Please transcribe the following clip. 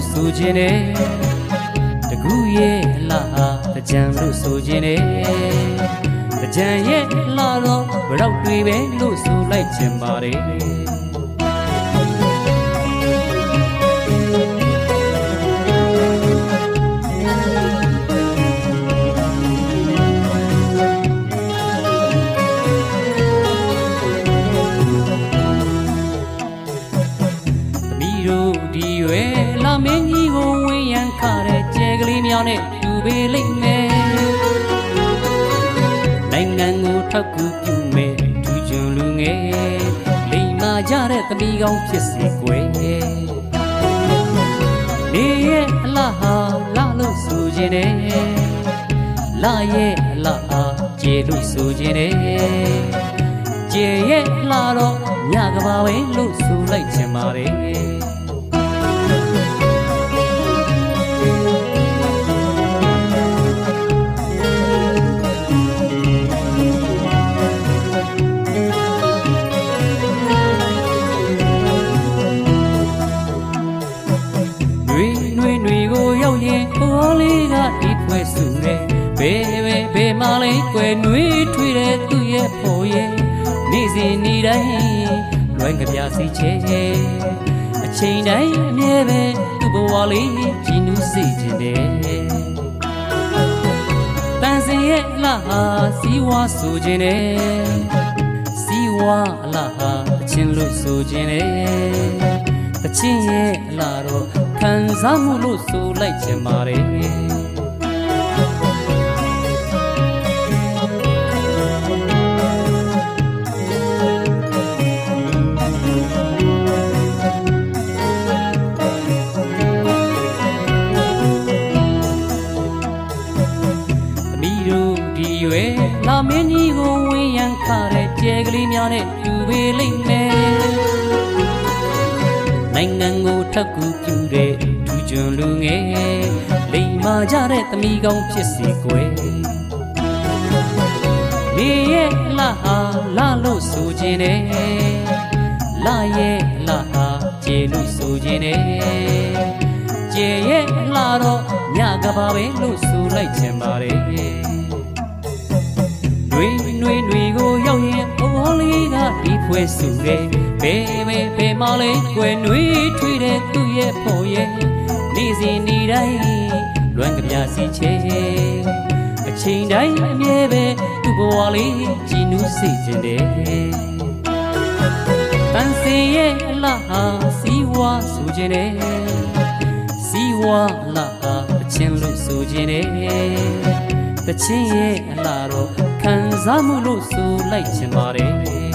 လို့ဆိုခြင်းနဲ့တကူရဲ့အလားဟာတကြံလို့ဆိုခြင်းနဲ့တကြံရဲ့အလားတော့ဘရောက်တွေပဲလို့ဆိုလိုက်ခြင်းပါတယ်သမီးတို့ဒီရွယ်လာ မင်းကြီးကိုဝင်းရန်ခတဲ့ကျဲကလေးမြောင်နဲ့တူပေးလိမ့်မယ်နိုင်ငံကိုထောက်ကူပြုမယ်ဒူးကျွန်းလူငယ်လိမ်မာကြတဲ့သမီးကောင်းဖြစ်စေကွယ်နေရဲ့အလားဟာလာလို့ဆိုခြင်းနဲ့လာရဲ့အလားဟာကျေလို့ဆိုခြင်းနဲ့ကျေရဲ့လာတော့ညကဘာပဲလို့ဆိုလိုက်ချင်ပါတယ် ရောက်ရင်ဟောလေးကဒီဖွဲ့စုတယ်ဘယ်ပဲဘယ်မှလဲကွယ်နွေထွေးတဲ့သူ့ရဲ့ဖို့ရဲ့နေ့စဉ်နေ့တိုင်းလွယ်ကပြစီချဲချဲအချိန်တိုင်းအမြဲပဲသူ့ဘဝလေးကြည်နူးစေခြင်းတယ်တန်စင်ရဲ့အလားဟာစီဝါဆိုခြင်းနဲ့စီဝါအလားဟာအချင်းလို့ဆိုခြင်းနဲ့တချင်းရဲ့အလားတော့ ခံစားမှုလို့ဆိုလိုက်ခြင်းပါတယ်သမီးတို့ဒီရွယ်လာမင်းကြီးကိုဝင်းရန်ခတဲ့ကျဲကလေးများနဲ့တူပေးလိမ့်မယ် နိုင်ငံကိုထပ်ကူပြုတဲ့ဒူးကျွန်းလူငယ်လိမ်မာကြတဲ့သမီးကောင်းဖြစ်စေကွယ်နေရဲ့လာဟာလာလို့ဆိုခြင်းနဲ့လာရဲ့လာဟာကျေလို့ဆိုခြင်းနဲ့ကျေရဲ့လာတော့ညကဘာပဲလို့ဆိုလိုက်ခြင်းပါတယ်နွေနွေနွေကိုရောက်ရင်ဘော လေးကဒီဖွဲစုတယ်ဘယ်ပဲဘယ်မှလဲကွယ်နွေထွေးတဲ့သူ့ရဲ့ဖို့ရဲ့နေ့စဉ်နေ့တိုင်းလွမ်းကြပြစီချဲအချိန်တိုင်းအမြဲပဲသူ့ဘဝလေးကြည်နူးစေခြင်းတယ်တန်စင်ရဲ့အလားဟာစီဝါဆိုခြင်းနဲ့စီဝါအလားဟာအချင်းလို့ဆိုခြင်းနဲ့တချင်းရဲ့အလားတော့ခံ စားမှုလို့ဆိုလိုက်ချင်ပါတယ်